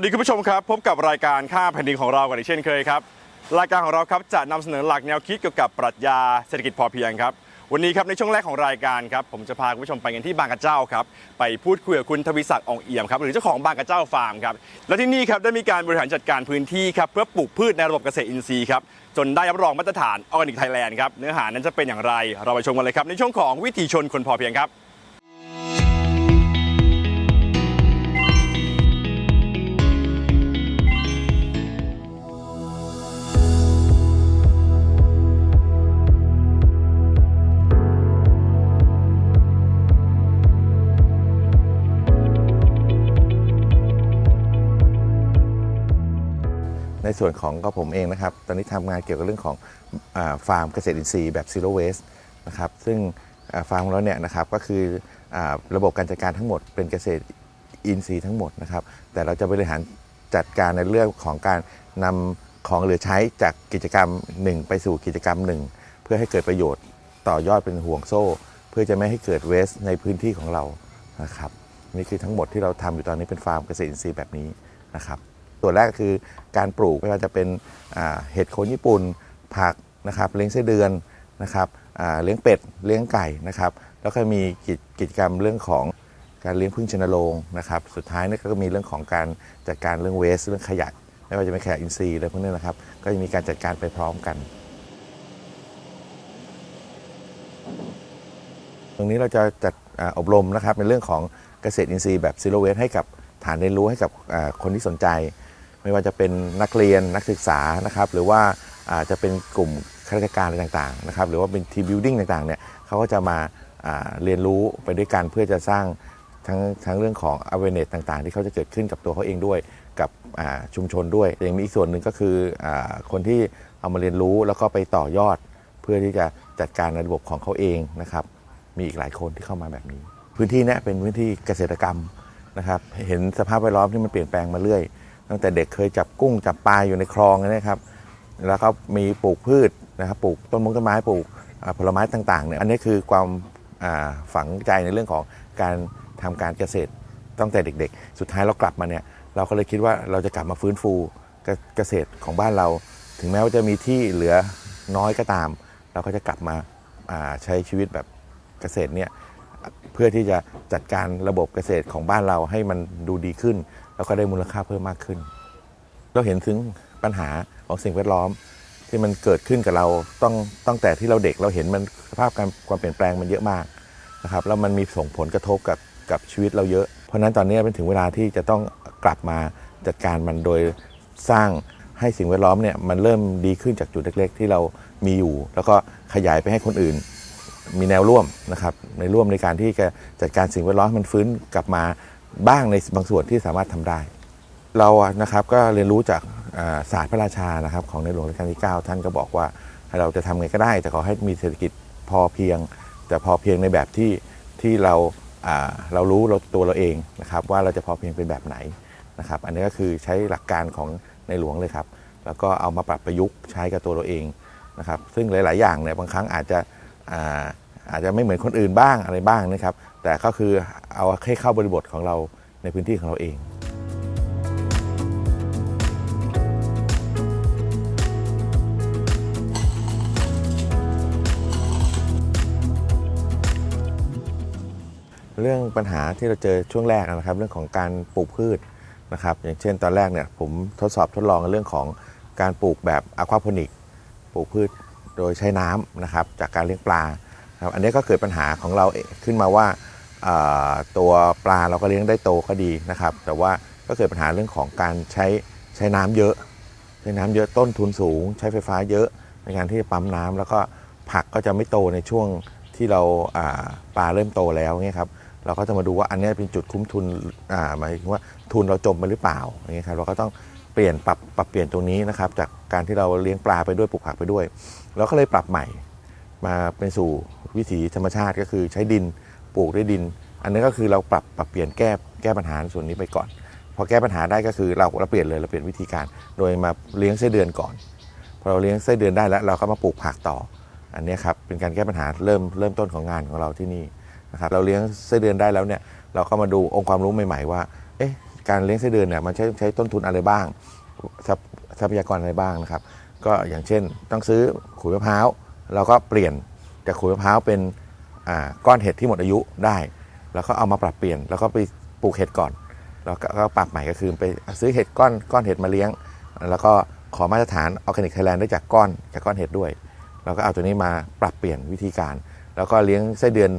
วัสดีคุณผู้ชมครับ พบกับรายการค่าแผ่นดินของเรากันอีกเช่นเคยครับ รายการของเราครับจะนำเสนอหลักแนวคิดเกี่ยวกับปรัชญาเศรษฐกิจพอเพียงครับ วันนี้ครับในช่วงแรกของรายการครับผมจะพาคุณผู้ชมไปกันที่บางกระเจ้าครับไปพูดคุยกับคุณทวิศักดิ์อ่องเอี่ยมครับหรือเจ้าของบางกระเจ้าฟาร์มครับและที่นี่ครับได้มีการบริหารจัดการพื้นที่ครับเพื่อปลูกพืชในระบบเกษตรอินทรีย์ครับจนได้รับรองมาตรฐานออร์แกนิกไทยแลนด์ครับเนื้อหานั้นจะเป็นอย่างไร เราไปชมกันเลยครับในช่วงของวิถีชนคนพอเพียงครับ ส่วนของก็ผมเองนะครับ ตอนนี้ทำงานเกี่ยวกับเรื่องของอฟาร์มเกษตรอินทรีย์แบบ zero waste นะครับซึ่งฟาร์มของเราเนี่ยนะครับก็คืออระบบการจัดการทั้งหมดเป็นเกษตรอินทรีย์ทั้งหมดนะครับ แต่เราจะบริหารจัดการในเรื่องของการนำของเหลือใช้จากกิจกรรมหนึ่งไปสู่กิจกรรมหนึ่งเพื่อให้เกิดประโยชน์ต่อยอดเป็นห่วงโซ่ เพื่อจะไม่ให้เกิดเวสในพื้นที่ของเรานะครับนี่คือทั้งหมดที่เราทำอยู่ตอนนี้เป็นฟาร์มเกษตรอินทรีย์แบบนี้นะครับ ตัวแรกคือการปลูกไม่ว่าจะเป็นเห็ดโคนญี่ปุ่น ผักนะครับเลี้ยงไส้เดือนนะครับเลี้ยงเป็ดเลี้ยงไก่นะครับแล้วก็มีกิจกิจกรรมเรื่องของการเลี้ยงพึ่งชนโรงนะครับสุดท้ายนี่ก็มีเรื่องของการจัดการเรื่องเวสเรื่องขยะไม่ว่าจะเป็นขยะอินทรีย์อะไรพวกนี้นะครับ ก็จะมีการจัดการไปพร้อมกัน ตรงนี้เราจะจัดอบรมนะครับในเรื่องของเกษตรอินทรีย์แบบซีโรเวสให้กับฐานเรียนรู้ให้กับคนที่สนใจ ไม่ว่าจะเป็นนักเรียนนักศึกษานะครับ หรือว่าอาจจะเป็นกลุ่มข้าราชการอะไรต่างๆนะครับ หรือว่าเป็นทีมบิวดิ้งต่างๆเนี่ยเขาก็จะมาาเรียนรู้ไปด้วยกันเพื่อจะสร้างทั้งทั้งเรื่องของ awareness ต่างๆ ที่เขาจะเกิดขึ้นกับตัวเขาเองด้วยกับชุมชนด้วยแต่ยังมีอีกส่วนหนึ่งก็คืออคนที่เอามาเรียนรู้แล้วก็ไปต่อยอด เพื่อที่จะจัดการในระบบของเขาเองนะครับ มีอีกหลายคนที่เข้ามาแบบนี้ พื้นที่นี้เป็นพื้นที่เกษตรกรรมนะครับ เห็นสภาพแวดล้อมที่มันเปลี่ยนแปลงมาเรื่อย ตั้งแต่เด็กเคยจับกุ้งจับปลาอยู่ในคลองนะครับ แล้วก็มีปลูกพืชนะครับปลูกต้นมงต้นไม้ปลูกผลไม้ต่างๆเนี่ยอันนี้คือความฝังใจในเรื่องของการทำการเกษตรตั้งแต่เด็ก ๆ สุดท้ายเรากลับมาเนี่ยเราก็เลยคิดว่าเราจะกลับมาฟื้นฟูเกษตรของบ้านเรา ถึงแม้ว่าจะมีที่เหลือน้อยก็ตาม เราก็จะกลับมาาใช้ชีวิตแบบเกษตรเนี่ยเพื่อที่จะจัดการระบบเกษตรของบ้านเราให้มันดูดีขึ้น แล้วก็ได้มูลค่าเพิ่มมากขึ้น เราเห็นถึงปัญหาของสิ่งแวดล้อมที่มันเกิดขึ้นกับเราต้องตั้งแต่ที่เราเด็กเราเห็นมันสภาพการความเปลี่ยนแปลงมันเยอะมากนะครับแล้วมันมีส่งผลกระทบกับกับชีวิตเราเยอะ เพราะฉะนั้นตอนนี้เป็นถึงเวลาที่จะต้องกลับมาจัดการมันโดยสร้างให้สิ่งแวดล้อมเนี่ยมันเริ่มดีขึ้นจากจุดเล็ก ๆ ที่เรามีอยู่ แล้วก็ขยายไปให้คนอื่น มีแนวร่วมนะครับในร่วมในการที่จะจัดการสิ่งแวดล้อมมันฟื้นกลับมา บ้างในบางส่วนที่สามารถทำได้ เรานะครับก็เรียนรู้จากศาสตร์พระราชานะครับ ของในหลวงรัชกาลที่ 9 ท่านก็บอกว่าเราจะทำไงก็ได้ แต่ขอให้มีเศรษฐกิจพอเพียง แต่พอเพียงในแบบที่ที่เราเรารู้เราตัวเราเองนะครับว่าเราจะพอเพียงเป็นแบบไหนนะครับ อันนี้ก็คือใช้หลักการของในหลวงเลยครับ แล้วก็เอามาปรับประยุกต์ใช้กับตัวเราเองนะครับ ซึ่งหลาย ๆ อย่างเนี่ยบางครั้งอาจจะอาอาจจะไม่เหมือนคนอื่นบ้างอะไรบ้างนะครับ แต่ก็คือเอาให้เข้าบริบทของเราในพื้นที่ของเราเองเรื่องปัญหาที่เราเจอช่วงแรกนะครับ เรื่องของการปลูกพืชนะครับ อย่างเช่นตอนแรกเนี่ยผมทดสอบทดลองเรื่องของการปลูกแบบอะควาโพนิกปลูกพืชโดยใช้น้ำนะครับ จากการเลี้ยงปลาครับอันนี้ก็เกิดปัญหาของเราเองขึ้นมาว่า ตัวปลาเราก็เลี้ยงได้โตก็ดีนะครับ แต่ว่าก็เกิดปัญหาเรื่องของการใช้ใช้น้ำเยอะ ใช้น้ำเยอะต้นทุนสูง ใช้ไฟฟ้าเยอะในการที่จะปั๊มน้ำแล้วก็ผักก็จะไม่โตในช่วงที่เราาปลาเริ่มโตแล้วเนี่ยครับเราก็จะมาดูว่าอันนี้เป็นจุดคุ้มทุนหมายถึงว่าทุนเราจมไปหรือเปล่าอย่างเงี้ยครับเราก็ต้องเปลี่ยนปรับปรับเปลี่ยนตรงนี้นะครับ จากการที่เราเลี้ยงปลาไปด้วยปลูกผักไปด้วยเราก็เลยปรับใหม่ มาเป็นสู่วิถีธรรมชาติก็คือใช้ดิน ปลูกด้วยดิน อันนี้ก็คือเราปรับปรับเปลี่ยนแก้แก้ปัญหาส่วนนี้ไปก่อน พอแก้ปัญหาได้ก็คือเราเราเปลี่ยนเลยเราเปลี่ยนวิธีการ โดยมาเลี้ยงไส้เดือนก่อน พอเราเลี้ยงไส้เดือนได้แล้ว เราก็มาปลูกผักต่อ อันนี้ครับเป็นการแก้ปัญหาเริ่มเริ่มต้นของงานของเราที่นี่นะครับเราเลี้ยงไส้เดือนได้แล้วเนี่ยเราก็มาดูองค์ความรู้ใหม่ ๆ ว่าเอ๊ะการเลี้ยงไส้เดือนเนี่ยมันใช้ใช้ต้นทุนอะไรบ้างทรัพยากรอะไรบ้างนะครับ ก็อย่างเช่นต้องซื้อขุยมะพร้าวเราก็เปลี่ยนจากขุยมะพร้าวเป็น ก้อนเห็ดที่หมดอายุได้ แล้วก็เอามาปรับเปลี่ยน แล้วก็ไปปลูกเห็ดก่อน แล้วก็ปรับใหม่ก็คือไปซื้อเห็ดก้อนก้อนเห็ดมาเลี้ยง แล้วก็ขอมาตรฐานออร์แกนิกไทยแลนด์ได้จากก้อนจากก้อนเห็ดด้วยเราก็เอาตัวนี้มาปรับเปลี่ยนวิธีการ แล้วก็เลี้ยงไส้เดือน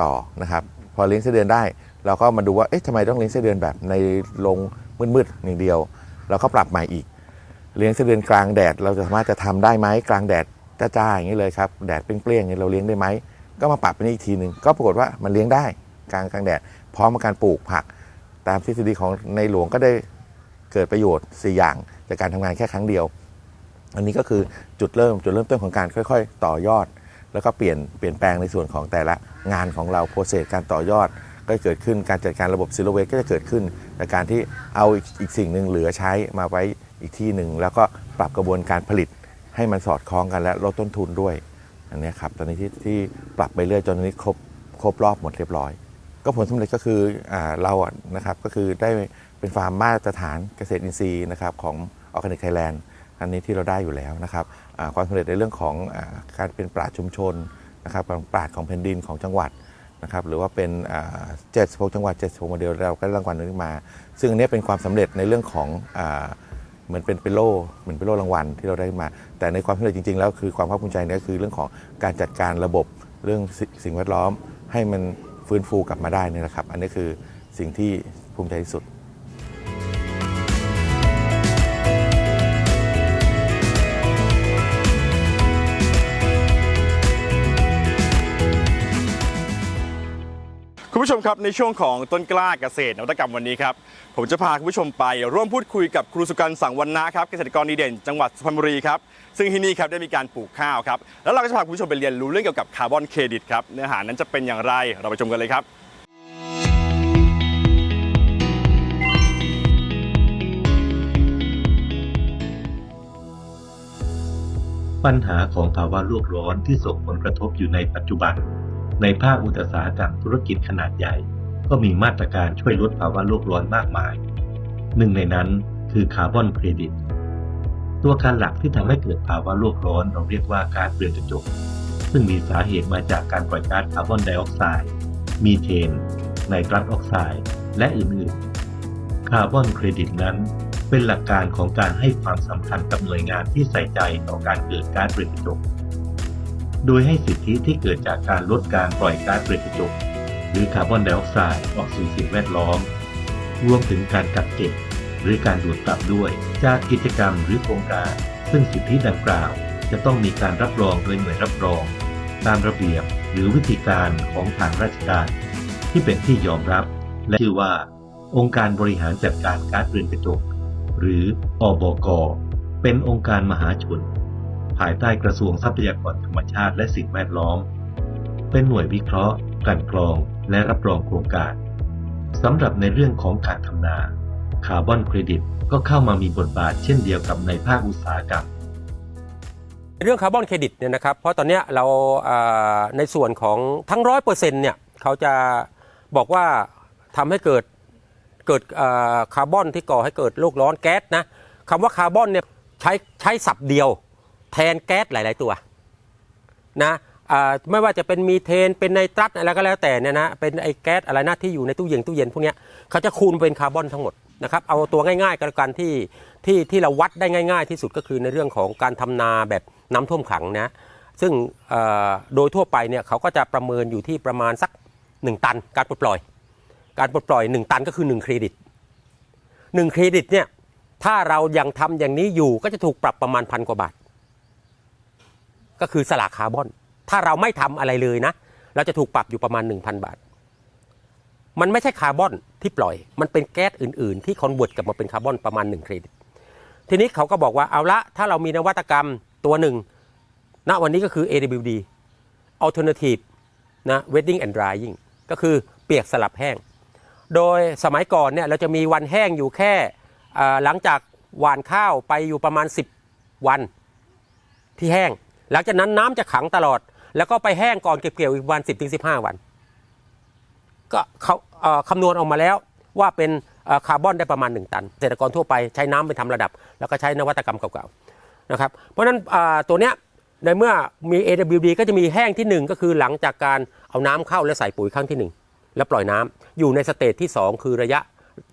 ต่อนะครับ พอเลี้ยงไส้เดือนได้ เราก็มาดูว่าเอ๊ะทำไมต้องเลี้ยงไส้เดือนแบบในโรงมืดๆอย่างเดียวเราก็ปรับใหม่อีก เลี้ยงไส้เดือนกลางแดด เราจะสามารถจะทำได้ไหมกลางแดดจ้าๆอย่างนี้เลยครับแดดเปรี้ยงๆอย่างนี้เราเลี้ยงได้ไหม ก็มาปรับเป็นอีกทีหนึ่งก็ปรากฏว่ามันเลี้ยงได้กลางกลางแดดพร้อมกับการปลูกผัก ตามทฤษฎีของในหลวงก็ได้เกิดประโยชน์4อย่างจากการทำงานแค่ครั้งเดียว อันนี้ก็คือจุดเริ่มจุดเริ่มต้นของการค่อย ๆ ต่อยอด แล้วก็เปลี่ยนเปลี่ยนแปลงในส่วนของแต่ละงานของเราโปรเซสการต่อยอดก็เกิดขึ้นการจัดการระบบซิลเวทก็จะเกิดขึ้นจากการที่เอาอีกสิ่งหนึ่งเหลือใช้มาไว้อีกที่หนึ่ง แล้วก็ปรับกระบวนการผลิตให้มันสอดคล้องกันและลดต้นทุนด้วย อันนี้ครับตอนนี้ที่ที่ปรับไปเรื่อยจนตอนนี้ครบครบรอบหมดเรียบร้อย ก็ผลสำเร็จก็คืออเราอะนะครับก็คือได้เป็นฟาร์มมาตรฐานเกษตรอินทรีย์นะครับของออร์แกนิกไทยแลนด์อันนี้ที่เราได้อยู่แล้วนะครับความสำเร็จในเรื่องของอการเป็นปราชญ์ชุมชนนะครับปราชญ์ของแผ่นดินของจังหวัดนะครับหรือว่าเป็นเจ็ดสิบหกจังหวัดเจ็ดสิบหกโมเดลเราก็ได้รางวัลนี้มา ซึ่งอันนี้เป็นความสำเร็จในเรื่องของอ เหมือนเป็นเป็นโล่เหมือนเป็นโล่รางวัลที่เราได้มา แต่ในความสำเร็จจริงๆแล้วคือความภาคภูมิใจนี่ก็คือเรื่องของการจัดการระบบเรื่องสสิ่งแวดล้อม ให้มันฟื้นฟูกลับมาได้นี่แหละครับ อันนี้คือสิ่งที่ภูมิใจที่สุด ผู้ชมครับในช่วงของต้นกล้าเกษตรนวัตกรรมวันนี้ครับผมจะพาคุณผู้ชมไปร่วมพูดคุยกับครูสุกันสังวันนะครับเกษตรกรดีเด่น จังหวัดสุพรรณบุรีครับซึ่งที่นี่ครับได้มีการปลูกข้าวครับแล้วเราก็จะพาคุณผู้ชมไปเรียนรู้เรื่องเกี่ยวกับคาร์บอนเครดิตครับเนื้อหานั้นจะเป็นอย่างไรเราไปชมกันเลยครับปัญหาของภาวะโลกร้อนที่ส่งผลกระทบอยู่ในปัจจุบัน ในภาคอุตสาหกรรมธุรกิจขนาดใหญ่ ก็มีมาตรการช่วยลดภาวะโลกร้อนมากมาย หนึ่งในนั้นคือคาร์บอนเครดิต ตัวการหลักที่ทำให้เกิดภาวะโลกร้อนเราเรียกว่าก๊าซเรือนกระจก ซึ่งมีสาเหตุมาจากการปล่อยก๊าซคาร์บอนไดออกไซด์มีเทน ไนตรัสออกไซด์ และอื่นๆ คาร์บอนเครดิตนั้นเป็นหลักการของการให้ความสำคัญกับหน่วยงานที่ใส่ใจต่อการเกิดก๊าซเรือนกระจก โดยให้สิทธิที่เกิดจากการลดการปล่อยก๊าซเรือนกระจก หรือคาร์บอนไดออกไซด์ออกสู่สิ่งแวดล้อม รวมถึงการกักเก็บ หรือการดูดกลับด้วย จากกิจกรรมหรือโครงการ ซึ่งสิทธิดังกล่าว จะต้องมีการรับรองโดยหน่วยรับรอง ตามระเบียบหรือวิธีการของทางราชการ ที่เป็นที่ยอมรับ และชื่อว่า องค์การบริหารจัดการก๊าซเรือนกระจก หรืออบก เป็นองค์การมหาชน ภายใต้กระทรวงทรัพยากรธรรมชาติและสิ่งแวดล้อม เป็นหน่วยวิเคราะห์กลั่นกรองและรับรองโครงการสำหรับในเรื่องของการทำนา คาร์บอนเครดิตก็เข้ามามีบทบาทเช่นเดียวกับในภาคอุตสาหกรรมเรื่องคาร์บอนเครดิตเนี่ยนะครับเพราะตอนนี้เราในส่วนของทั้งร้อยเปอร์เซ็นต์เนี่ยเขาจะบอกว่าทำให้เกิดเกิดคาร์บอนที่ก่อให้เกิดโลกร้อนแก๊สนะคำว่าคาร์บอนเนี่ยใช้ใช้ศัพท์เดียว แทนแก๊สหลาย ๆ ตัวนะไม่ว่าจะเป็นมีเทนเป็นไนตรัสอะไรก็แล้วแต่เนี่ยนะเป็นไอ้แก๊สอะไรนะที่อยู่ในตู้เย็นตู้เย็นพวกนี้เขาจะคูณเป็นคาร์บอนทั้งหมดนะครับเอาตัวง่ายๆกันกันที่ที่ที่เราวัดได้ง่าย ๆ ที่สุดก็คือในเรื่องของการทำนาแบบน้ำท่วมขังนะซึ่งโดยทั่วไปเนี่ยเขาก็จะประเมินอยู่ที่ประมาณสัก 1 ตัน การปลดปล่อย การปลดปล่อย 1 ตันก็คือ 1 เครดิต 1 เครดิตเนี่ยถ้าเรายังทำอย่างนี้อยู่ก็จะถูกปรับประมาณพันกว่าบาท ก็คือสลากคาร์บอน ถ้าเราไม่ทำอะไรเลยนะ เราจะถูกปรับอยู่ประมาณ 1,000 บาท มันไม่ใช่คาร์บอนที่ปล่อย มันเป็นแก๊สอื่น ๆ ที่คอนเวิร์ตกลับมาเป็นคาร์บอนประมาณ1เครดิต ทีนี้เขาก็บอกว่าเอาละถ้าเรามีนวัตกรรมตัวหนึ่งณวันนี้ก็คือ AWD Alternative นะ Wedding and Drying ก็คือเปียกสลับแห้ง โดยสมัยก่อนเนี่ยเราจะมีวันแห้งอยู่แค่หลังจากหว่านข้าวไปอยู่ประมาณ 10 วันที่แห้ง หลังจากนั้นน้ำจะขังตลอด แล้วก็ไปแห้งก่อนเก็บเกี่ยวอีกวัน10-15วัน ก็เขาคำนวณออกมาแล้วว่าเป็นคาร์บอนได้ประมาณ 1 ตันเกษตรกรทั่วไปใช้น้ำไปทำระดับ แล้วก็ใช้นวัตกรรมเก่าๆนะครับเพราะฉะนั้นตัวเนี้ยในเมื่อมี AWD ก็จะมีแห้งที่ 1 ก็คือหลังจากการเอาน้ำเข้าและใส่ปุ๋ยครั้งที่ 1 แล้วปล่อยน้ำอยู่ในสเตจที่ 2 คือระยะ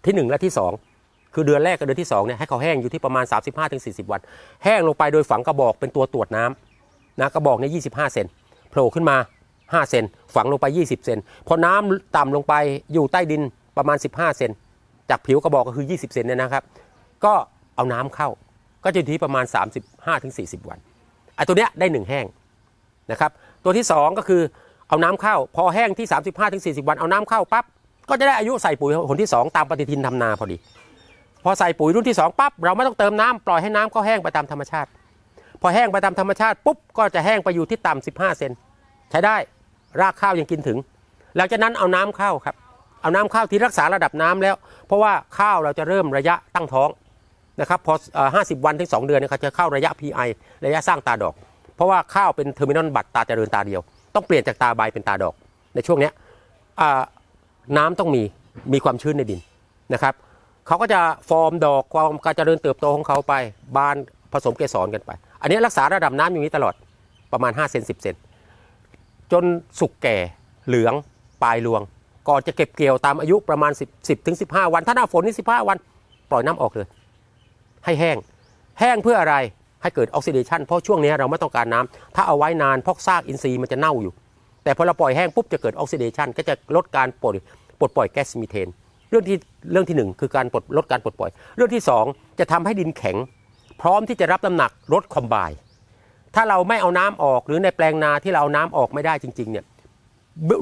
ทีหนึ่1 และที่ 2 คือเดือนแรกกับเดือนที่2เนี่ยให้เขาแห้งอยู่ที่ประมาณ 35-40 วัน แห้งลงไปโดยฝังกระบอกเป็นตัวตรวจน้ำ นะกระบอกนี่ย25เซนโผล่ขึ้นมา5เซนฝังลงไป20เซนพอน้ำต่ำลงไปอยู่ใต้ดินประมาณ15เซนจากผิวกระบอกก็คือ20เซนเนี่ยนะครับ ก็เอาน้ำเข้าก็จะอยู่ที่ประมาณ 35-40 วันไอ้ตัวเนี้ยได้ 1 แห้งนะครับตัวที่ 2 ก็คือเอาน้ำเข้า พอแห้งที่ 35-40 วันเอาน้ำเข้าปั๊บก็จะได้อายุใส่ปุ๋ยหนที่ 2 ตามปฏิทินทำนาพอดี พอใส่ปุ๋ยรุ่นที่ 2ปั๊บเราไม่ต้องเติมน้ำปล่อยให้น้ำเขาแห้งไปตามธรรมชาติ พอแห้งไปตามธรรมชาติปุ๊บก็จะแห้งไปอยู่ที่ต่ำ15เซนใช้ได้รากข้าวยังกินถึง หลังจากนั้นเอาน้ำเข้าครับ เอาน้ำเข้าที่รักษาระดับน้ำแล้ว เพราะว่าข้าวเราจะเริ่มระยะตั้งท้องนะครับพอเอ่อ50วันถึง2เดือนเนี่ยเขาจะเข้าระยะ PI ระยะสร้างตาดอก เพราะว่าข้าวเป็นเทอร์มินอลบัตตาเจริญตาเดียว ต้องเปลี่ยนจากตาใบเป็นตาดอก ในช่วงเนี้ยน้ำต้องมีมีความชื้นในดินนะครับเขาก็จะฟอร์มดอกความการเจริญเติบโตของเขาไปบานผสมเกสรกันไป อันนี้รักษาระดับน้ำอย่างนี้ตลอดประมาณ5เซน10เซนจนสุกแก่เหลืองปลายรวง ก่อนจะเก็บเกี่ยวตามอายุประมาณ 10 10ถึง15 วัน ถ้าหน้าฝนนี่15 วัน ปล่อยน้ำออกเลย ให้แห้ง แห้งเพื่ออะไรให้เกิดออกซิเดชันเพราะช่วงนี้เราไม่ต้องการน้ำถ้าเอาไว้นานพอกซากอินทรีย์มันจะเน่าอยู่ แต่พอเราปล่อยแห้งปุ๊บจะเกิดออกซิเดชันก็จะลดการปลดปลดปล่อยแก๊สมีเทน เรื่องที่เรื่องที่หนึ่งคือการปลดลดการปลดปล่อย เรื่องที่สองจะทำให้ดินแข็ง พร้อมที่จะรับน้ำหนักลดคอมไบถ้าเราไม่เอาน้ำออกหรือในแปลงนาที่เราเอาน้ำออกไม่ได้จริง ๆ เนี่ย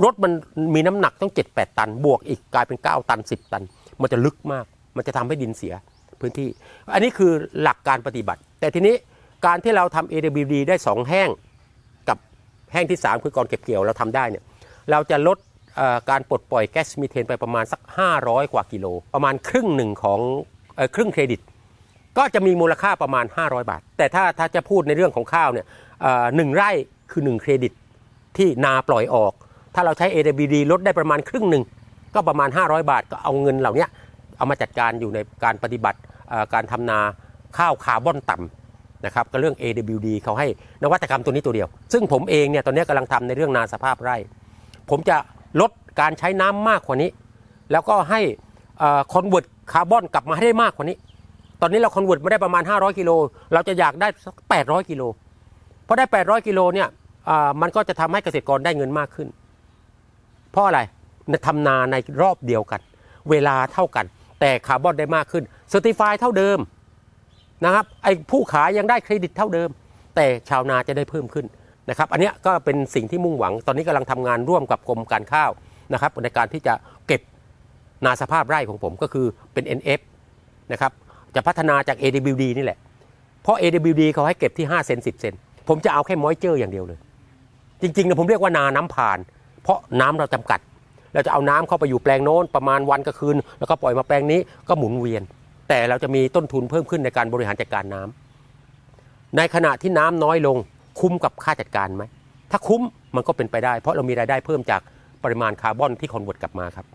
รถมันมีน้ำหนักต้อง 7 8 ตัน บวกอีกกลายเป็น 9 ตัน 10 ตัน มันจะลึกมาก มันจะทำให้ดินเสียพื้นที่ อันนี้คือหลักการปฏิบัติ แต่ทีนี้การที่เราทำ AWD ได้ 2 แห้งกับแห้งที่ 3 คือก่อนเก็บเกี่ยวเราทำได้เนี่ยเราจะลดการปลดปล่อยแก๊สมีเทนไปประมาณสัก 500 กว่ากิโล ประมาณครึ่งหนึ่งของอครึ่งเครดิต ก็จะมีมูลค่าประมาณ 500 บาท แต่ถ้าถ้าจะพูดในเรื่องของข้าวเนี่ยหนึ่งไร่คือ 1 เครดิตที่นาปล่อยออก ถ้าเราใช้ AWD ลดได้ประมาณครึ่งหนึ่งก็ประมาณ 500 บาทก็เอาเงินเหล่านี้เอามาจัดการอยู่ในการปฏิบัติการทำนาข้าวคาร์บอนต่ำนะครับก็เรื่อง AWD เขาให้นวัตกรรมตัวนี้ตัวเดียว ซึ่งผมเองเนี่ยตอนนี้กำลังทำในเรื่องนาสภาพไร่ ผมจะลดการใช้น้ำมากกว่านี้ แล้วก็ให้คอนเวิร์ตคาร์บอนกลับมาให้ได้มากกว่านี้ ตอนนี้เราคอนเวิร์ตมาได้ประมาณ 500กิโลเราจะอยากได้สัก800กิโลเพอได้ 800กิโลเนี่ยอ่ามันก็จะทำให้เกษตรกรได้เงินมากขึ้น เพราะอะไรทำนาในรอบเดียวกัน เวลาเท่ากัน แต่คาร์บอนได้มากขึ้นเซอร์ติฟายเท่าเดิมนะครับไอ้ผู้ขายยังได้เครดิตเท่าเดิม แต่ชาวนาจะได้เพิ่มขึ้นนะครับ อันเนี้ยก็เป็นสิ่งที่มุ่งหวัง ตอนนี้กำลังทำงานร่วมกับกรมการข้าวนะครับในการที่จะเก็บนาสภาพไร่ของผมก็คือเป็น NF นะครับ จะพัฒนาจาก AWD นี่แหละ เพราะ AWD เขาให้เก็บที่5เซน10 เซน ผมจะเอาแค่มอยเจอร์อย่างเดียวเลย จริงๆนี่ยผมเรียกว่านาน้ำผ่าน เพราะน้ำเราจำกัด เราจะเอาน้ำเข้าไปอยู่แปลงโน้นประมาณวันกับคืน แล้วก็ปล่อยมาแปลงนี้ก็หมุนเวียน แต่เราจะมีต้นทุนเพิ่มขึ้นในการบริหารจัดการน้ำในขณะที่น้ำน้อยลงคุ้มกับค่าจัดการไหม ถ้าคุ้มมันก็เป็นไปได้ เพราะเรามีรายได้เพิ่มจากปริมาณคาร์บอนที่คอนเวิร์ตกลับมาครับ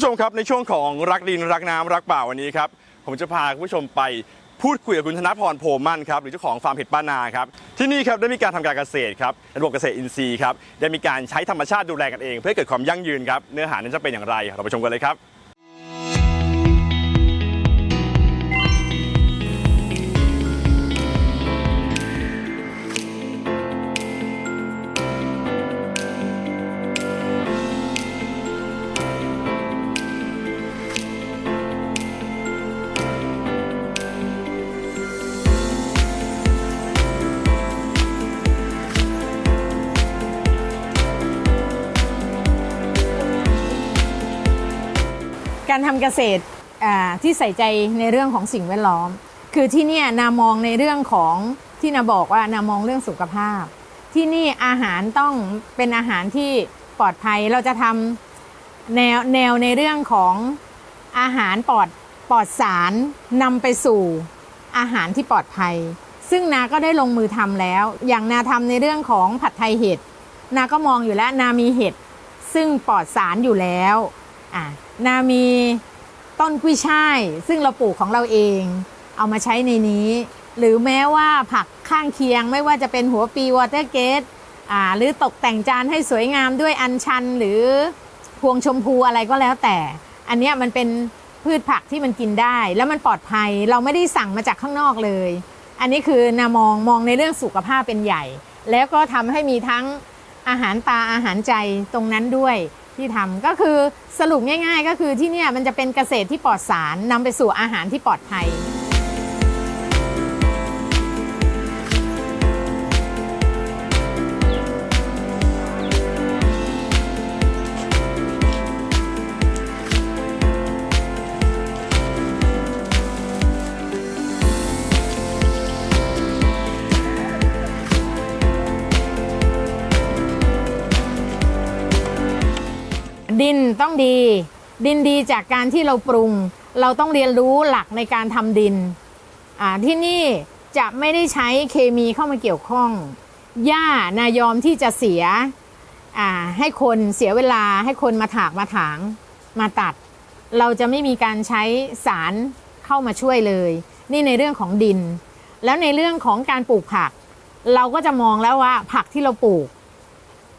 ผู้ชมครับในช่วงของรักดินรักน้ำรักป่าวันนี้ครับผมจะพาคุณผู้ชมไปพูดคุยกับคุณธนพรโพมั่นครับหรือเจ้าของฟาร์มเห็ดป้านาครับที่นี่ครับได้มีการทำการเกษตรครับระบบเกษตรอินทรีย์ครับได้มีการใช้ธรรมชาติดูแลกันเอง เพื่อเกิดความยั่งยืนครับเนื้อหานั้นจะเป็นอย่างไรเราไปชมกันเลยครับ การทำเกษตรที่ใส่ใจในเรื่องของสิ่งแวดล้อม คือที่นี่นามองในเรื่องของที่นาบอกว่านามองเรื่องสุขภาพ ที่นี่อาหารต้องเป็นอาหารที่ปลอดภัยเราจะทำแนวแนวในเรื่องของอาหารปลอดปลอดสารนำไปสู่อาหารที่ปลอดภัย ซึ่งนาก็ได้ลงมือทำแล้ว อย่างนาทำในเรื่องของผัดไทยเห็ดนาก็มองอยู่แล้วนามีเห็ดซึ่งปลอดสารอยู่แล้วอะ นามีต้นกุ้ยช่าย ซึ่งเราปลูกของเราเอง เอามาใช้ในนี้ หรือแม้ว่าผักข้างเคียงไม่ว่าจะเป็นหัวปีวอเตอร์เกตหรือตกแต่งจานให้สวยงามด้วยอัญชันหรือพวงชมพูอะไรก็แล้วแต่ อันนี้มันเป็นพืชผักที่มันกินได้ แล้วมันปลอดภัยเราไม่ได้สั่งมาจากข้างนอกเลย อันนี้คือนามองมองในเรื่องสุขภาพเป็นใหญ่ แล้วก็ทำให้มีทั้งอาหารตาอาหารใจตรงนั้นด้วย ที่ทำก็คือสรุปง่าย ๆ ก็คือที่นี่มันจะเป็นเกษตรที่ปลอดสารนำไปสู่อาหารที่ปลอดภัย ต้องดี ดินดีจากการที่เราปรุง เราต้องเรียนรู้หลักในการทำดินที่นี่จะไม่ได้ใช้เคมีเข้ามาเกี่ยวข้องหญ้านายอมที่จะเสียให้คนเสียเวลาให้คนมาถากมาถางมาตัด เราจะไม่มีการใช้สารเข้ามาช่วยเลย นี่ในเรื่องของดิน แล้วในเรื่องของการปลูกผัก เราก็จะมองแล้วว่าผักที่เราปลูก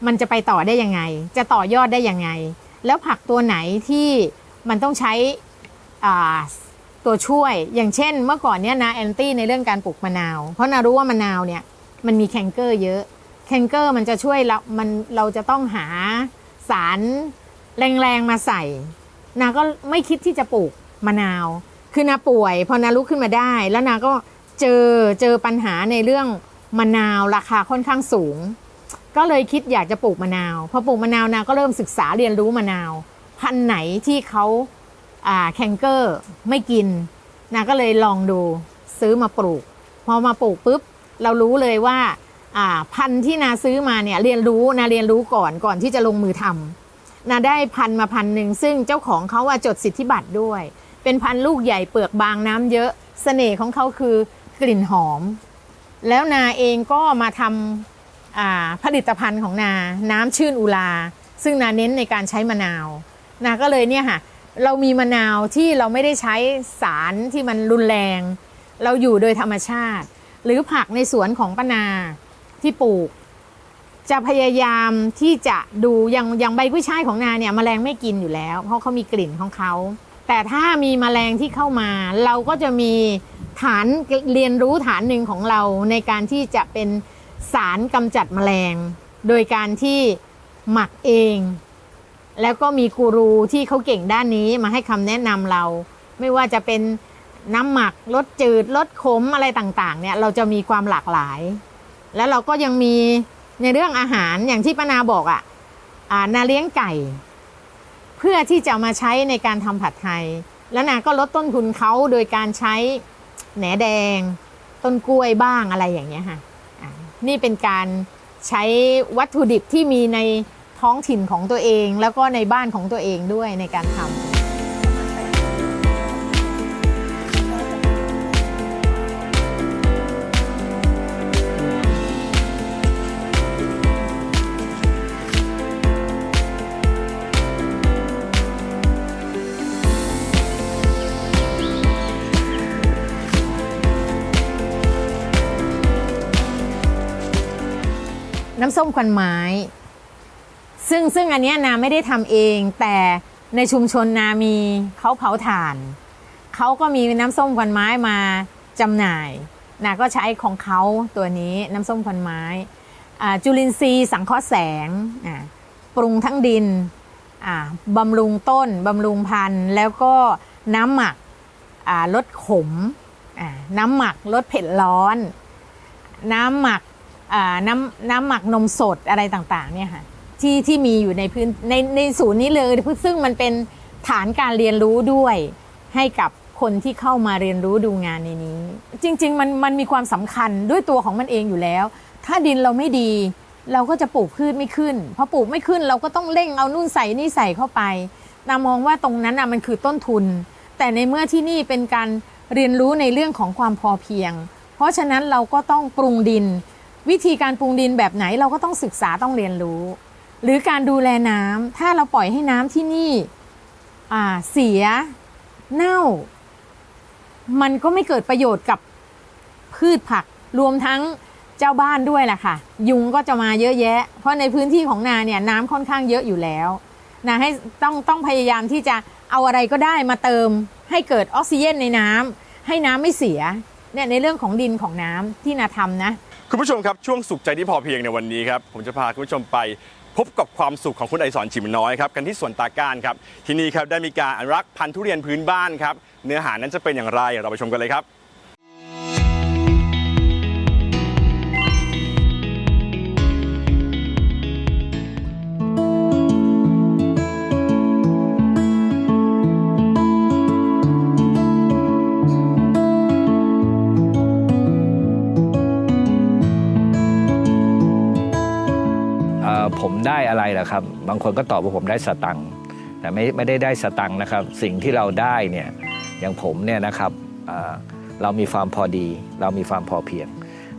มันจะไปต่อได้ยังไง จะต่อยอดได้ยังไง แล้วผักตัวไหนที่มันต้องใช้ตัวช่วย อย่างเช่น เมื่อก่อนเนี้ยนาแอนตี้ในเรื่องการปลูกมะนาว เพราะนารู้ว่ามะนาวเนี่ยมันมีแคนเกอร์เยอะ แคนเกอร์มันจะช่วยเรา มันเราจะต้องหาสารแรงๆมาใส่ นาก็ไม่คิดที่จะปลูกมะนาว คือนาป่วย พอนาลุกขึ้นมาได้ แล้วนาก็เจอเจอปัญหาในเรื่องมะนาวราคาค่อนข้างสูง ก็เลยคิดอยากจะปลูกมะนาวพอปลูกมะนาวนาก็เริ่มศึกษาเรียนรู้มะนาว พันไหนที่เขาอ่าแคนเกอร์ไม่กินนาก็เลยลองดูซื้อมาปลูก พอมาปลูกปุ๊บเรารู้เลยว่าอ่าพันที่นาซื้อมาเนี่ยเรียนรู้นาเรียนรู้ก่อนก่อนที่จะลงมือทำนาได้พันมาพันหนึ่งซึ่งเจ้าของเขาว่าจดสิทธิบัตรด้วย เป็นพันลูกใหญ่เปลือกบางน้ำเยอะเสน่ห์ของเขาคือกลิ่นหอม แล้วนาเองก็มาทำอ่า ผลิตภัณฑ์ของนาน้ำชื่นอุลา ซึ่งนาเน้นในการใช้มะนาวนาก็เลยเนี่ยค่ะเรามีมะนาวที่เราไม่ได้ใช้สารที่มันรุนแรง เราอยู่โดยธรรมชาติ หรือผักในสวนของป้านาที่ปลูก จะพยายามที่จะดูอย่างอย่างใบกุ้ยช่ายของนาเนี่ยแมลงไม่กินอยู่แล้ว เพราะเขามีกลิ่นของเขา แต่ถ้ามีแมลงที่เข้ามา เราก็จะมีฐานเรียนรู้ฐานหนึ่งของเราในการที่จะเป็น สารกำจัดแมลง โดยการที่หมักเอง แล้วก็มีกูรูที่เขาเก่งด้านนี้มาให้คำแนะนำเรา ไม่ว่าจะเป็นน้ำหมักลดจืดลดขมอะไรต่างๆ เนี่ยเราจะมีความหลากหลาย แล้วเราก็ยังมีในเรื่องอาหารอย่างที่ป้านาบอกอะ่ะนาเลี้ยงไก่ เพื่อที่จะมาใช้ในการทำผัดไทย แล้วนาก็ลดต้นทุนเขาโดยการใช้แหนแดง ต้นกล้วยบ้างอะไรอย่างเงี้ยค่ะ นี่เป็นการใช้วัตถุดิบที่มีในท้องถิ่นของตัวเอง แล้วก็ในบ้านของตัวเองด้วยในการทำำส้มควันไม้ ซึ่งซึ่งอันนี้นาไม่ได้ทำเอง แต่ในชุมชนนามีเขาเผาถ่าน เขาก็มีน้ำส้มควันไม้มาจำหน่ายนาก็ใช้ของเขาตัวนี้น้ำส้มควันไม้จุลินทรีย์สังเคราะห์แสงปรุงทั้งดินบำรุงต้นบำรุงพันธุ์ แล้วก็น้ำหมักลดขมน้ำหมักลดเผ็ดร้อน น้ำหมัก น้ำน้ำหมักนมสดอะไรต่างๆเนี่ยค่ะที่ที่มีอยู่ในพื้นในในศูนย์นี้เลย ซึ่งมันเป็นฐานการเรียนรู้ด้วยให้กับคนที่เข้ามาเรียนรู้ดูงานในนี้ จริง ๆ มันมันมีความสำคัญด้วยตัวของมันเองอยู่แล้ว ถ้าดินเราไม่ดี เราก็จะปลูกพืชไม่ขึ้นพอปลูกไม่ขึ้นเราก็ต้องเร่งเอานู่นใส่นี่ใส่เข้าไปนามองว่าตรงนั้นอะมันคือต้นทุน แต่ในเมื่อที่นี่เป็นการเรียนรู้ในเรื่องของความพอเพียง เพราะฉะนั้นเราก็ต้องปรุงดิน วิธีการปรุงดินแบบไหนเราก็ต้องศึกษาต้องเรียนรู้ หรือการดูแลน้ำถ้าเราปล่อยให้น้ำที่นี่เสียเน่า มันก็ไม่เกิดประโยชน์กับพืชผักรวมทั้งเจ้าบ้านด้วยแหละค่ะ ยุงก็จะมาเยอะแยะ เพราะในพื้นที่ของนาเนี่ยน้ำค่อนข้างเยอะอยู่แล้วนะให้ต้องต้องพยายามที่จะเอาอะไรก็ได้มาเติมให้เกิดออกซิเจนในน้ำให้น้ำไม่เสียเนี่ยในเรื่องของดินของน้ำที่นาทำนะ คุณผู้ชมครับช่วงสุขใจที่พอเพียงในวันนี้ครับผมจะพาคุณผู้ชมไปพบกับความสุขของคุณไอสอนฉิมน้อยครับกันที่สวนตาการครับที่นี่ครับได้มีการอนุรักษ์พันธุ์ทุเรียนพื้นบ้านครับเนื้อหานั้นจะเป็นอย่างไรเราไปชมกันเลยครับ ได้อะครับ บางคนก็ตอบว่าผมได้สตังค์แต่ไม่ไม่ได้ได้สตังค์นะครับ สิ่งที่เราได้เนี่ยอย่างผมเนี่ยนะครับเรามีความพอดี เรามีความพอเพียง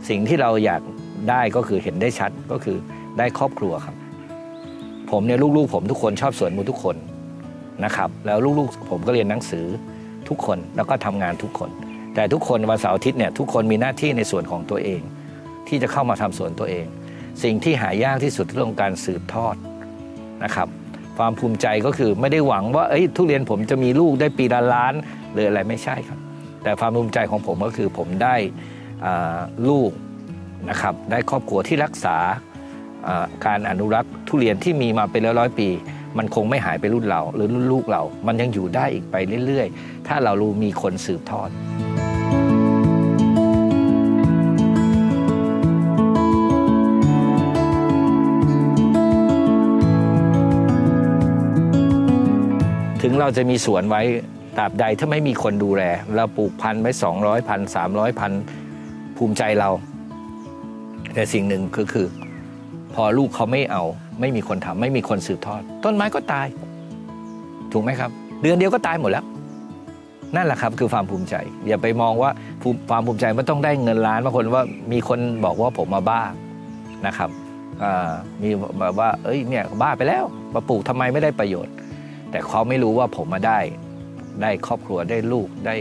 สิ่งที่เราอยากได้ก็คือเห็นได้ชัดก็คือได้ครอบครัวครับ ผมเนี่ยลูกๆ ผมทุกคนชอบสวนมูทุกคนนะครับ แล้วลูกๆ ผมก็เรียนหนังสือทุกคนแล้วก็ทำงานทุกคน แต่ทุกคนวันเสาร์อาทิตย์เนี่ยทุกคนมีหน้าที่ในส่วนของตัวเอง ที่จะเข้ามาทำสวนตัวเอง สิ่งที่หายากที่สุดเรื่องการสืบทอด นะครับความภูมิใจก็คือไม่ได้หวังว่าเอ้ยทุเรียนผมจะมีลูกได้ปีละล้านหรืออะไรไม่ใช่ครับ แต่ความภูมิใจของผมก็คือผมได้ลูกนะครับได้ครอบครัวที่รักษาการอนุรักษ์ทุเรียนที่มีมาเป็นร้อยๆปี มันคงไม่หายไปรุ่นเราหรือรุ่นลูกเรา มันยังอยู่ได้อีกไปเรื่อย ๆ ถ้าเรารู้มีคนสืบทอด เราจะมีสวนไว้ตราบใดถ้าไม่มีคนดูแล เราปลูกพันธุ์ไว้200พันสามร้อยพันภูมิใจเรา แต่สิ่งหนึ่งก็คือ พอลูกเขาไม่เอา ไม่มีคนทำไม่มีคนสืบทอด ต้นไม้ก็ตาย ถูกไหมครับ เดือนเดียวก็ตายหมดแล้ว นั่นแหละครับคือความภูมิใจ อย่าไปมองว่าความภูมิใจมันต้องได้เงินล้านบางคนว่ามีคนบอกว่าผมมาบ้านะครับมีแบบว่า เอ้ยเนี่ยบ้าไปแล้วมาปลูกทำไมไม่ได้ประโยชน์ แต่เขาไม่รู้ว่าผมมาได้ ได้ครอบครัวได้ลูกได้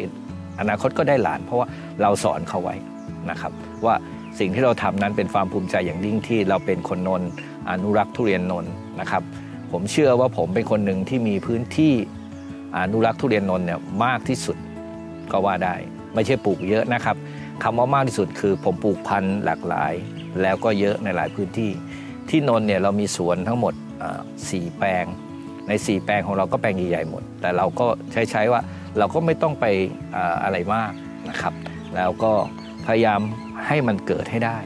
อนาคตก็ได้หลาน เพราะว่าเราสอนเขาไว้นะครับ ว่าสิ่งที่เราทำนั้นเป็นความภูมิใจอย่างยิ่งที่เราเป็นคนนนท์อนุรักษ์ทุเรียนนนนะครับ ผมเชื่อว่าผมเป็นคนหนึ่งที่มีพื้นที่อนุรักษ์ทุเรียนนนเนี่ยมากที่สุดก็ว่าได้ ไม่ใช่ปลูกเยอะนะครับคำว่ามากที่สุดคือผมปลูกพันธุ์หลากหลาย แล้วก็เยอะในหลายพื้นที่ ที่นนเนี่ยเรามีสวนทั้งหมดอ่าสี่แปลง ใน 4 แปลงของเราก็แปลงใหญ่ๆหมด แต่เราก็ใช้ใช้ว่าเราก็ไม่ต้องไปอะไรมากนะครับ แล้วก็พยายามให้มันเกิดให้ได้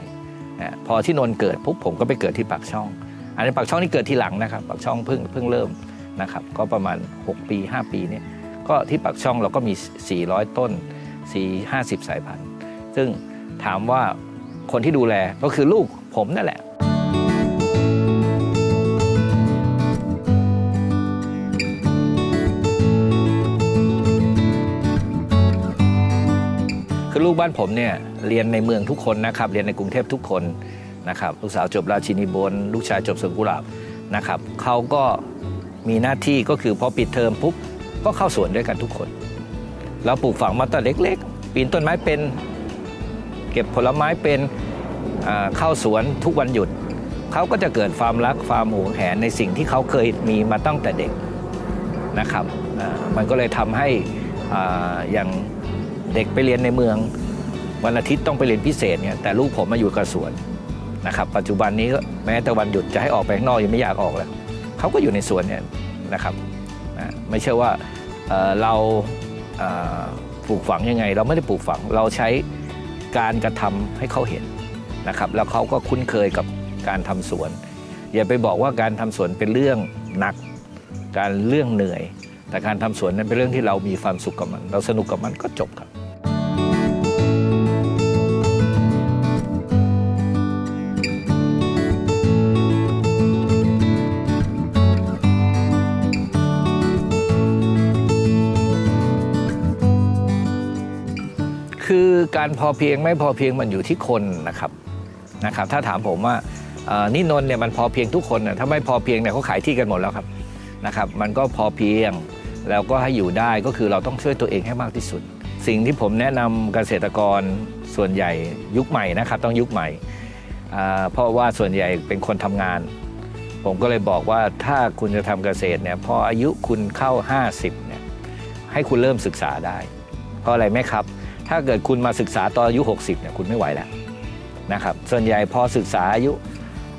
นะพอที่นนท์เกิดปุ๊บผมก็ไปเกิดที่ปากช่อง อันนี้ปากช่องนี่เกิดทีหลังนะครับปากช่องเพิ่งเพิ่งเริ่มนะครับ ก็ประมาณ 6 ปี 5 ปีเนี่ยก็ที่ปากช่องเราก็มี 400 ต้น 4 50 สายพันธุ์ ซึ่งถามว่าคนที่ดูแลก็คือลูกผมนั่นแหละ คือลูกบ้านผมเนี่ยเรียนในเมืองทุกคนนะครับเรียนในกรุงเทพทุกคนนะครับลูกสาวจบราชินีบนลูกชายจบสวนกุหลาบนะครับเขาก็มีหน้าที่ก็คือพอปิดเทอมปุ๊บก็เข้าสวนด้วยกันทุกคน เราปลูกฝังมาตั้งแต่เล็ก ๆ ปีนต้นไม้เป็น เก็บผลไม้เป็นเข้าสวนทุกวันหยุด เขาก็จะเกิดความรักความหวงแหนในสิ่งที่เขาเคยมีมาตั้งแต่เด็กนะครับมันก็เลยทำให้ออย่าง เด็กไปเรียนในเมือง วันอาทิตย์ต้องไปเรียนพิเศษเนี่ยแต่ลูกผมมาอยู่กับสวนนะครับ ปัจจุบันนี้ก็แม้แต่วันหยุดจะให้ออกไปข้างนอกยังไม่อยากออกแล้วเขาก็อยู่ในสวนเนี่ยนะครับไม่ใช่ว่าเเราอ่าปลูกฝังยังไง เราไม่ได้ปลูกฝัง เราใช้การกระทำให้เขาเห็นนะครับแล้วเขาก็คุ้นเคยกับการทำสวน อย่าไปบอกว่าการทำสวนเป็นเรื่องหนัก การเรื่องเหนื่อย แต่การทำสวนนั้นเป็นเรื่องที่เรามีความสุขกับมัน เราสนุกกับมันก็จบครับ คือการพอเพียงไม่พอเพียงมันอยู่ที่คนนะครับนะครับ ถ้าถามผมว่านี่นนท์เนี่ยมันพอเพียงทุกคนน่ะถ้าไม่พอเพียงเนี่ยเขาขายที่กันหมดแล้วครับนะครับ มันก็พอเพียงแล้วก็ให้อยู่ได้ก็คือเราต้องช่วยตัวเองให้มากที่สุด สิ่งที่ผมแนะนำเกษตรกรส่วนใหญ่ยุคใหม่นะครับต้องยุคใหม่เพราะว่าส่วนใหญ่เป็นคนทำงาน ผมก็เลยบอกว่าถ้าคุณจะทำเกษตรเนี่ยพออายุคุณเข้า 50เนี่ยให้คุณเริ่มศึกษาได้ เพราะอะไรไหมครับ ถ้าเกิดคุณมาศึกษาตอนอายุ 60เนี่ยคุณไม่ไหวแล้วนะครับส่วนใหญ่พอศึกษาอายุ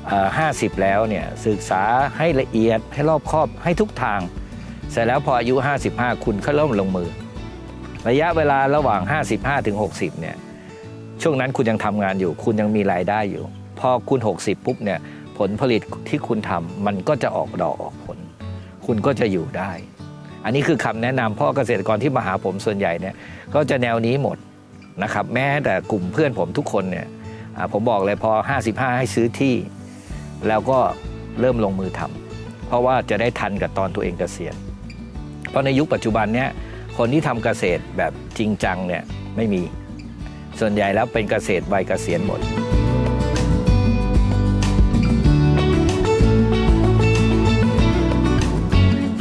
เอ่อ50 แล้วเนี่ยศึกษาให้ละเอียดให้รอบคอบให้ทุกทาง เสร็จแล้วพออายุ 55 คุณก็เริ่มลงมือ ระยะเวลาระหว่าง 55ถึง60เนี่ยช่วงนั้นคุณยังทำงานอยู่ คุณยังมีรายได้อยู่ พอคุณ 60 ปุ๊บเนี่ยผลผลิตที่คุณทำมันก็จะออกดอกออกผล คุณก็จะอยู่ได้ อันนี้คือคำแนะนำเพ่อเกษตรกรที่มาหาผมส่วนใหญ่เนี่ยก็จะแนวนี้หมดนะครับแม้แต่กลุ่มเพื่อนผมทุกคนเนี่ยผมบอกเลยพอ 55 ให้ซื้อที่ แล้วก็เริ่มลงมือทำเพราะว่าจะได้ทันกับตอนตัวเองเกษียณเพราะในยุคปัจจุบันเนี่ยคนที่ทำเกษตรแบบจริงจังเนี่ยไม่มีส่วนใหญ่แล้วเป็นเกษตรวัยเกษียณหมด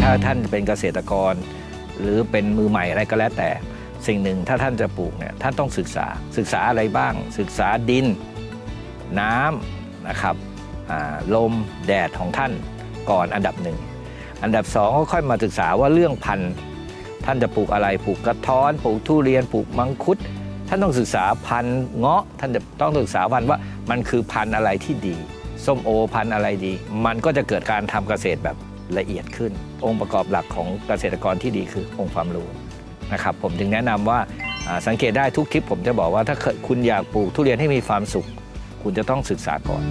ถ้าท่านเป็นเกษตรกร หรือเป็นมือใหม่อะไรก็แล้วแต่ สิ่งหนึ่งถ้าท่านจะปลูกเนี่ยท่านต้องศึกษาศึกษาอะไรบ้าง ศึกษาดินน้ำนะครับลมแดดของท่านก่อนอันดับหนึ่งอันดับสองก็ค่อยมาศึกษาว่าเรื่องพันธุ์ท่านจะปลูกอะไรปลูกกระท้อนปลูกทุเรียนปลูกมังคุด ท่านต้องศึกษาพันธุ์เงาะ ท่านจะต้องศึกษาพันธุ์ว่ามันคือพันธุ์อะไรที่ดี ส้มโอพันธุ์อะไรดี มันก็จะเกิดการทำเกษตรแบบ ละเอียดขึ้น องค์ประกอบหลักของเกษตรกรที่ดีคือองค์ความรู้นะครับผมจึงแนะนำว่าอ่าสังเกตได้ทุกคลิปผมจะบอกว่าถ้าคุณอยากปลูกทุเรียนให้มีความสุข คุณจะต้องศึกษาก่อน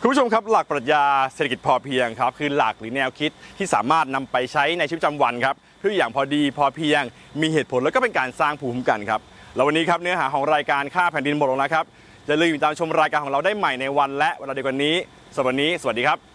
คุณผู้ชมครับหลักปรัชญาเศรษฐกิจพอเพียงครับคือหลักหรือแนวคิดที่สามารถนำไปใช้ในชีวิตประจำวันครับเพื่ออย่างพอดีพอเพียงมีเหตุผลแล้วก็เป็นการสร้างภูมิคุ้มกันครับ แล้ววันนี้ครับเนื้อหาของรายการค่าแผ่นดินหมดลงแล้วครับอย่าลืมติดตามชมรายการของเราได้ใหม่ในวันและเวลาเดียวกันนี้สำหรับวันนี้ สวัสดีครับ